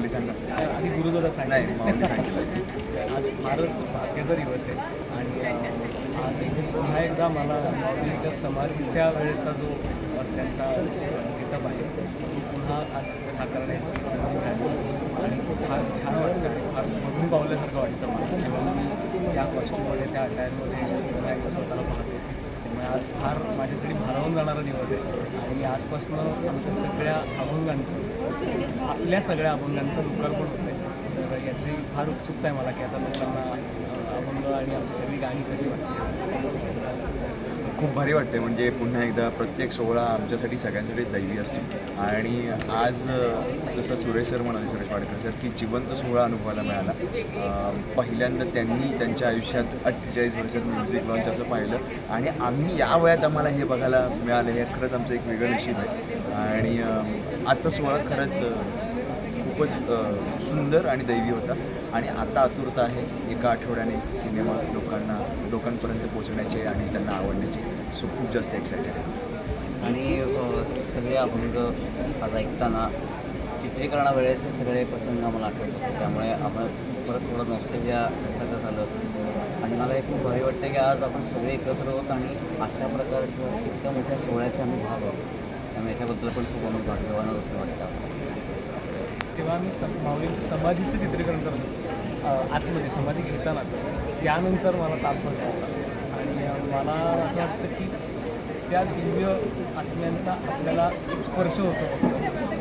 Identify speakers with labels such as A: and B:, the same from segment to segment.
A: माऊली सांगा.
B: आधी गुरुदादा
A: नाही
B: सांगितलं
A: माऊली सांगितलं.
B: आज फारच भाग्याचा दिवस आहे. आणि आज इथे पुन्हा एकदा मला माऊलींच्या समाधीच्या वेळेचा जो त्यांचा किताब आहे तो पुन्हा आज साकारण्याची संधी मिळाली. आणि फार छान वाटतं. आणि फार बघून पावल्यासारखं वाटतं मला. जेव्हा मी त्या कॉस्ट्यूममध्ये त्या अटायरमध्ये पुन्हा एकदा स्वतःला पाहतो त्यामुळे आज फार माझ्यासाठी भारावून जाणारा दिवस आहे. आणि आजपासून आमच्या सगळ्या अभंगांचं आपल्या सगळ्या अभंगांचं लोकार्पण होतं आहे तर याची फार उत्सुकता आहे मला की आता लोकांना अभंग आणि आमची सगळी गाणी कशी वाटते
A: खूप भारी वाटते म्हणजे पुन्हा एकदा प्रत्येक सोहळा आमच्यासाठी सगळ्यांसाठीच दैवी असतो. आणि आज जसं सुरेश सर म्हणाले सुरेश वाडकर सर की जिवंत सोहळा अनुभवायला मिळाला. पहिल्यांदा त्यांनी त्यांच्या आयुष्यात अठ्ठेचाळीस वर्षात म्युझिक लॉन्च असं पाहिलं. आणि आम्ही या वयात आम्हाला हे बघायला मिळालं. हे खरंच आमचं एक वेगळं नशीब आहे. आणि आजचा सोहळा खरंच खूपच सुंदर आणि दैवी होता. आणि आता आतुरता आहे. एका आठवड्याने सिनेमा लोकांना लोकांपर्यंत पोहोचण्याची आणि त्यांना आवडण्याची. सो खूप जास्त एक्सायटेड आहे.
C: आणि सगळे अभंग आज ऐकताना चित्रीकरणावेळेचे सगळे प्रसंग आम्हाला आठवत होते त्यामुळे आपण परत थोडं नॉस्टेलिया सगळं झालं. आणि मला हे खूप भारी वाटतं की आज आपण सगळे एकत्र आहोत आणि अशा प्रकारचं इतक्या मोठ्या सोहळ्याचा आम्ही भाग आहोत. त्यामुळे याच्याबद्दल पण खूप आम्ही भाग्यवानच असं वाटतं.
B: तेव्हा मी सम माऊलींचं समाधीचं चित्रीकरण करत होतो. आतमध्ये समाधी घेतानाच. त्यानंतर मला ताप आणि मला असं वाटतं की त्या दिव्य आत्म्यांचा आपल्याला एक स्पर्श होतो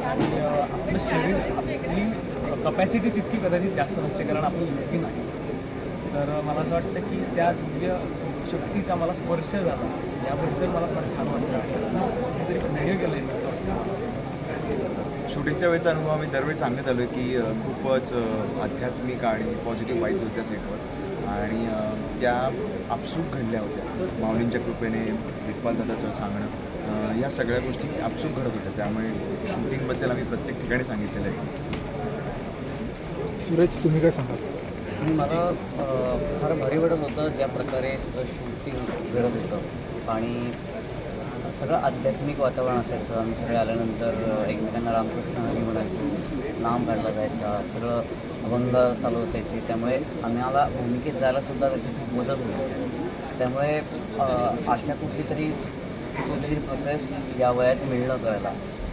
B: आणि आपलं शरीर आपली कपॅसिटी तितकी कदाचित जास्त नसते कारण आपण योग्य नाही. तर मला असं वाटतं की त्या दिव्य शक्तीचा मला स्पर्श झाला. याबद्दल मला फार छान वाटतं आणि कुठेतरी पुण्य केलं आहे
A: शूटिंगच्या वेळेचा अनुभव आम्ही दरवेळी सांगत आलो की खूपच आध्यात्मिक आणि पॉझिटिव्ह वाईब्स होत्या सेटवर. आणि त्या आपसूक घडल्या होत्या. माऊलींच्या कृपेने दिग्पाल दादाचं सांगणं या सगळ्या गोष्टी आपसूक घडत होत्या. त्यामुळे शूटिंगबद्दल आम्ही प्रत्येक ठिकाणी सांगितलेलं आहे.
D: सुरेश तुम्ही काय सांगाल?
C: आणि मला फार भारी वाटत होतं ज्या प्रकारे सगळं शूटिंग घडत होतं. आणि सगळं आध्यात्मिक वातावरण असायचं. आम्ही सगळे आल्यानंतर एकमेकांना रामकृष्ण हरी म्हणायचो. नाम काढला जायचा. सगळं अभंग चालू असायचे. त्यामुळे आम्हाला भूमिकेत जायला सुद्धा त्याची खूप मदत होती. त्यामुळे अशा कुठली तरी कुठली प्रोसेस या वयात मिळणं करायला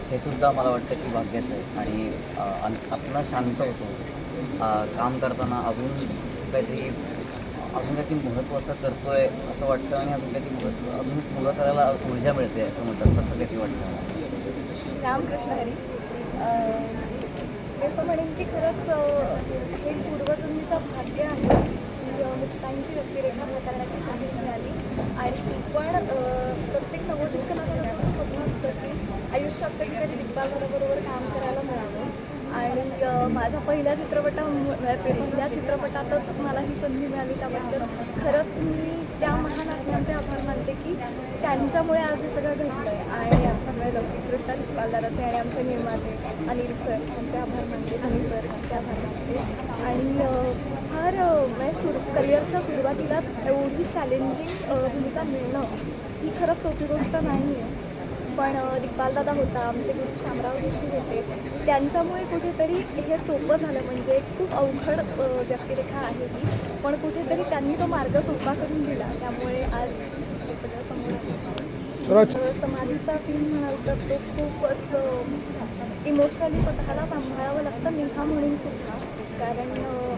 C: हे सुद्धा मला वाटतं की भाग्याचं आहे. आणि अन- आत्मा शांत होतो. काम करताना अजून काहीतरी अजून काही महत्त्वाचा महत्त्वाचं आहे असं वाटतं आणि अजून काही महत्त्व अजून पुढं करायला ऊर्जा मिळते असं म्हणतात. तसं काही वाटतं? मला
E: रामकृष्ण हरी. मी असं म्हणेन की खरंच हे पूर्वजन्मीचा भाग्य आहे मुक्तांची व्यक्तिरेखा साकारण्याची संधी मिळाली. आणि ती पण प्रत्येक नवोदित कलाकाराचं असं स्वप्न असतं की आयुष्यात कधीतरी दिग्बालबरोबर काम करायला मिळावं. आणि माझ्या पहिल्या चित्रपटा पहिल्या चित्रपटातच मला ही संधी मिळाली त्याबद्दल. खरंच मी त्या महान आत्म्यांचे आभार मानते की त्यांच्यामुळे आज हे सगळं घडलं आहे आणि आमच्याकडे लौकिकदृष्ट्या चिपालदाराचे आणि आमचे निर्माते अनिल सर यांचे आभार मानते सनी सर यांचे आभार मानते. आणि फार अं, म्हणजे सुरू करिअरच्या सुरुवातीलाच एवढी चॅलेंजिंग भूमिका मिळणं ही खरंच सोपी गोष्ट नाही आहे पण दिग्पालदादा होता आमचे गुरु शामराव जोशी होते. त्यांच्यामुळे कुठेतरी हे सोपं झालं. म्हणजे खूप अवघड व्यक्तिरेखा आहे ही. पण कुठेतरी त्यांनी तो मार्ग सोपा करून दिला. त्यामुळे आज हे सगळं समोर समाधीचा सीन म्हणाल तर तो खूपच इमोशनली स्वतःला सांभाळावं लागतं. मिहा म्हणून सुद्धा. कारण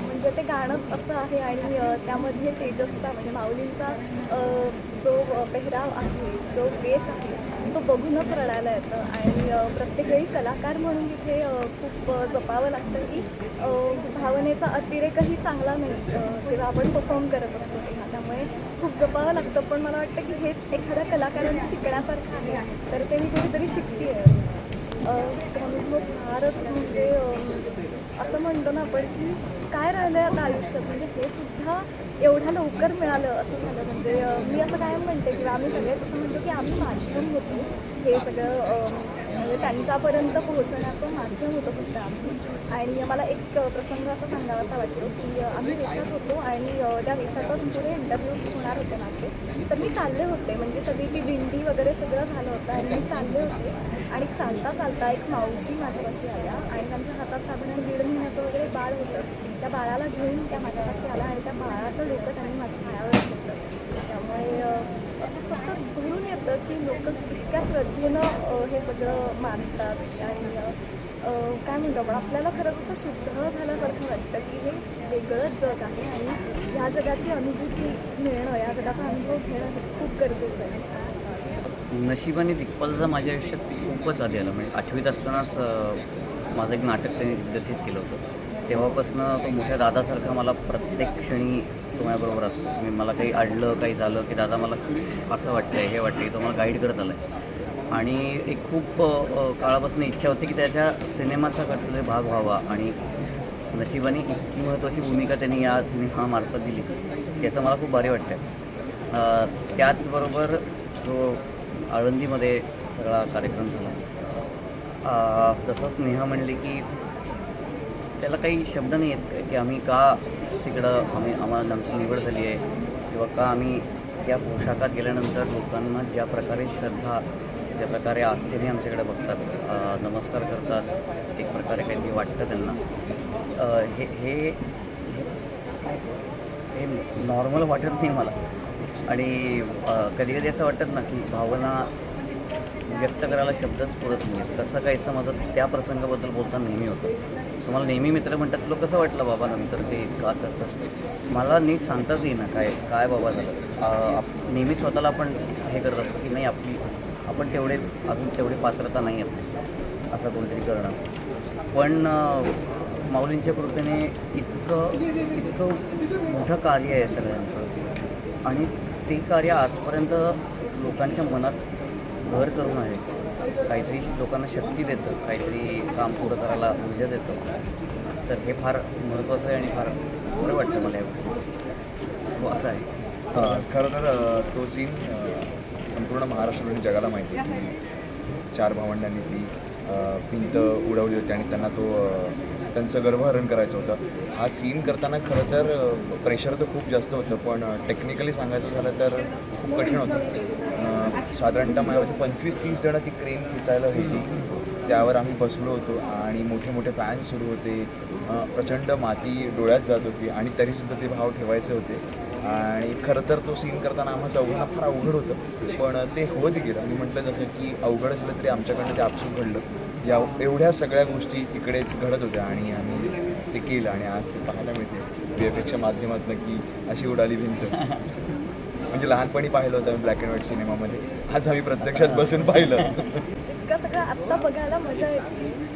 E: म्हणजे ते गाणंच असं आहे आणि त्यामध्ये तेजसचा म्हणजे माऊलींचा जो पेहराव आहे जो वेश आहे तो बघूनच रडायला येतं. आणि प्रत्येक वेळी कलाकार म्हणून तिथे खूप जपावं लागतं की भावनेचा अतिरेकही चांगला नाही जेव्हा आपण परफॉर्म करत असतो तेव्हा. त्यामुळे खूप जपावं लागतं. पण मला वाटतं की हेच एखाद्या कलाकाराने शिकण्यासारखं आहे. तर ते मी कुठेतरी शिकते आहे फारच म्हणजे असं म्हणतो ना आपण की काय राहिलं आहे आता आयुष्यात? म्हणजे हे सुद्धा एवढ्या लवकर मिळालं असं झालं. म्हणजे मी असं कायम म्हणते किंवा आम्ही सगळेच असं म्हणतो की आम्ही माध्यम होतो. हे सगळं म्हणजे त्यांच्यापर्यंत पोहोचण्याचं माध्यम होतं फक्त आम्ही. आणि मला एक प्रसंग असा सांगावासा वाटतो की आम्ही वेशात होतो आणि त्या वेशातच पुढे इंटरव्ह्यू होणार होते माझे तर मी चालले होते. म्हणजे सगळी ती दिंडी वगैरे सगळं झालं होतं आणि मी चालले होते. आणि चालता चालता एक मावशी माझ्यापाशी आल्या आणि त्यांच्या हातात साधारण दीड महिन्याचं वगैरे बाळ होतं. त्या बाळाला घेऊन त्या माझ्यापाशी आला आणि त्या बाळाचं डोकं त्यांनी माझ्या पायावर घेतलं त्यामुळे असं सतत घडून येतं की लोक इतक्या श्रद्धेनं हे सगळं मानतात आणि काय म्हणतो आपण आपल्याला खरंच असं शुद्ध झाल्यासारखं वाटतं की हे वेगळंच जग आहे आणि ह्या जगाची अनुभूती मिळणं या जगाचा अनुभव घेणं खूप गरजेचं आहे.
C: नशिबाने दिग्पालचा माझ्या आयुष्यात खूपच आधी आला. म्हणजे आठवीत असतानाच माझं एक नाटक त्यांनी दिग्दर्शित केलं होतं. तेव्हापासून तो मोठ्या दादासारखा मला प्रत्येक क्षणी तो माझ्याबरोबर असतो. मी मला काही अडलं काही झालं की दादा मला असं वाटतंय हे वाटतंय तो मला गाईड करत आला आहे आणि एक खूप काळापासून इच्छा होती की त्याच्या सिनेमाचा कुठलातरी भाग व्हावा. आणि नशिबाने इतकी महत्त्वाची भूमिका त्यांनी या सिनेमामार्फत दिली. याचं मला खूप भारी वाटतं त्याचबरोबर जो आळंदीमध्ये सगळा कार्यक्रम झाला. तसंच नेहा म्हणली की त्याला काही शब्द नाही आहेत की आम्ही का तिकडं आम्ही आम्हाला आमची निवड झाली आहे किंवा का आम्ही या पोशाखात गेल्यानंतर लोकांना ज्या प्रकारे श्रद्धा ज्या प्रकारे आस्थेने आमच्याकडे बघतात नमस्कार करतात एक प्रकारे काहीतरी वाटतं त्यांना. हे हे हे नॉर्मल वाटत नाही मला. आणि कधी कधी असं वाटत ना की भावना व्यक्त करायला शब्दच पुरत नाही तसं काहीचं माझं त्या प्रसंगाबद्दल बोलता नेहमी होतं. तुम्हाला नेहमी मित्र म्हणतात तुला कसं वाटलं बाबा नंतर ते इतकं असं असं? मला नीट सांगताच येईना काय काय बाबा झालं. आप- नेहमी स्वतःला आपण हे करत असतो की नाही आपली आपण तेवढे अजून तेवढी पात्रता नाही आपली. असं कोणतरी करणं. पण माऊलींच्या कृपेने इतकं इतकं मोठं कार्य आहे सगळ्यांचं. आणि ते कार्य आजपर्यंत लोकांच्या मनात भर करून आहे. काहीतरी लोकांना शक्ती देतं काहीतरी काम पुढं करायला ऊर्जा देतं. तर हे फार महत्त्वाचं आहे आणि फार बरं वाटतं मला या गोष्टीचं. हो असं आहे.
A: खरं तर तो सीन संपूर्ण महाराष्ट्र आणि जगाला माहिती आहे. की चार भावंडांनी ती भिंत उडवली होती आणि त्यांना तो त्यांचं गर्भहरण करायचं होतं. हा सीन करताना खरं तर प्रेशर तर खूप जास्त होतं पण टेक्निकली सांगायचं झालं तर खूप कठीण होतं. साधारणतः माझ्यावरती पंचवीस तीस जणं ती क्रेन खेचायला होती. त्यावर आम्ही बसलो होतो आणि मोठे मोठे फॅन सुरू होते. प्रचंड माती डोळ्यात जात होती आणि तरीसुद्धा ते भाव ठेवायचे होते. आणि खरं तर तो सीन करताना आम्हा चौघांना फार अवघड होतं. पण ते होत गेलं. मी म्हटलं जसं की अवघड असलं तरी आमच्याकडनं ते आपसूक घडलं. या एवढ्या सगळ्या गोष्टी तिकडे घडत होत्या आणि आम्ही ते केलं आणि आज ते पाहायला मिळते. बी एफ एक्सच्या माध्यमातून की अशी उडाली भिंत. म्हणजे लहानपणी पाहिलं होतं ब्लॅक अँड व्हाईट सिनेमामध्ये. आज आम्ही प्रत्यक्षात बसून पाहिलं.
E: इतकं सगळं आत्ता बघायला मजा येते.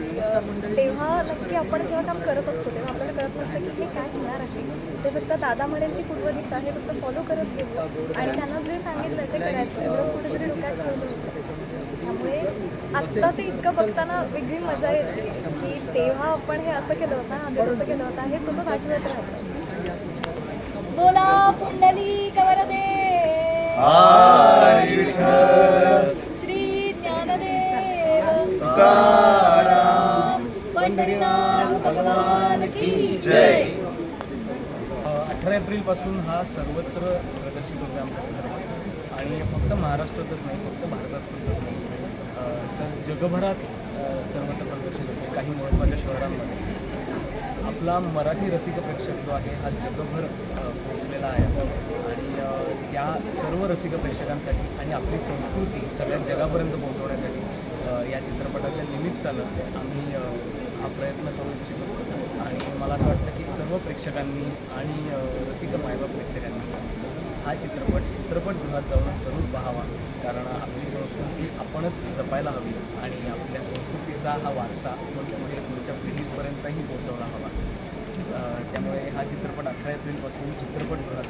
E: तेव्हा नक्की आपण जेव्हा काम करत असतो तेव्हा आपल्याला कळत नसतं की हे काय होणार आहे. ते फक्त दादा म्हणेल ती पूर्व दिशा हे फक्त फॉलो करत गेलो आणि त्यांना जे सांगितलं ते करायचं. एवढं कुठेतरी डोक्यात ठेवलं होतं त्यामुळे आत्ता ते इतकं बघताना वेगळी मजा येते की तेव्हा आपण हे असं केलं होतं आधी असं केलं होतं हे सतत आठवत राहतं. बोला पुंडली कवरदे. श्री ज्ञानदेव. पंढरीनाथ भगवान की जय.
B: अठरा एप्रिलपासून हा सर्वत्र प्रदर्शित होतो आमचा चित्रपट आणि फक्त महाराष्ट्रातच नाही फक्त भारतातच नाही. तर जगभरात सर्वत्र प्रदर्शित होते काही महत्त्वाच्या शहरांमध्ये. आपला मराठी रसिक प्रेक्षक जो आहे हा जगभर पोचलेला आहे. आणि त्या सर्व रसिक प्रेक्षकांसाठी आणि आपली संस्कृती सगळ्या जगापर्यंत पोहोचवण्यासाठी या चित्रपटाच्या निमित्तानं आम्ही हा प्रयत्न करू इच्छितो. आणि मला असं वाटतं सर्व प्रेक्षकांनी आणि रसिक मायबाप प्रेक्षकांनी हा चित्रपट चित्रपटगृहात जाऊन जरूर पाहावा. कारण आपली संस्कृती आपणच जपायला हवी आणि आपल्या संस्कृतीचा हा वारसा आपण पुढच्या पिढीपर्यंतही पोहोचवला हवा. त्यामुळे हा चित्रपट अठरा एप्रिलपासून चित्रपटगृहात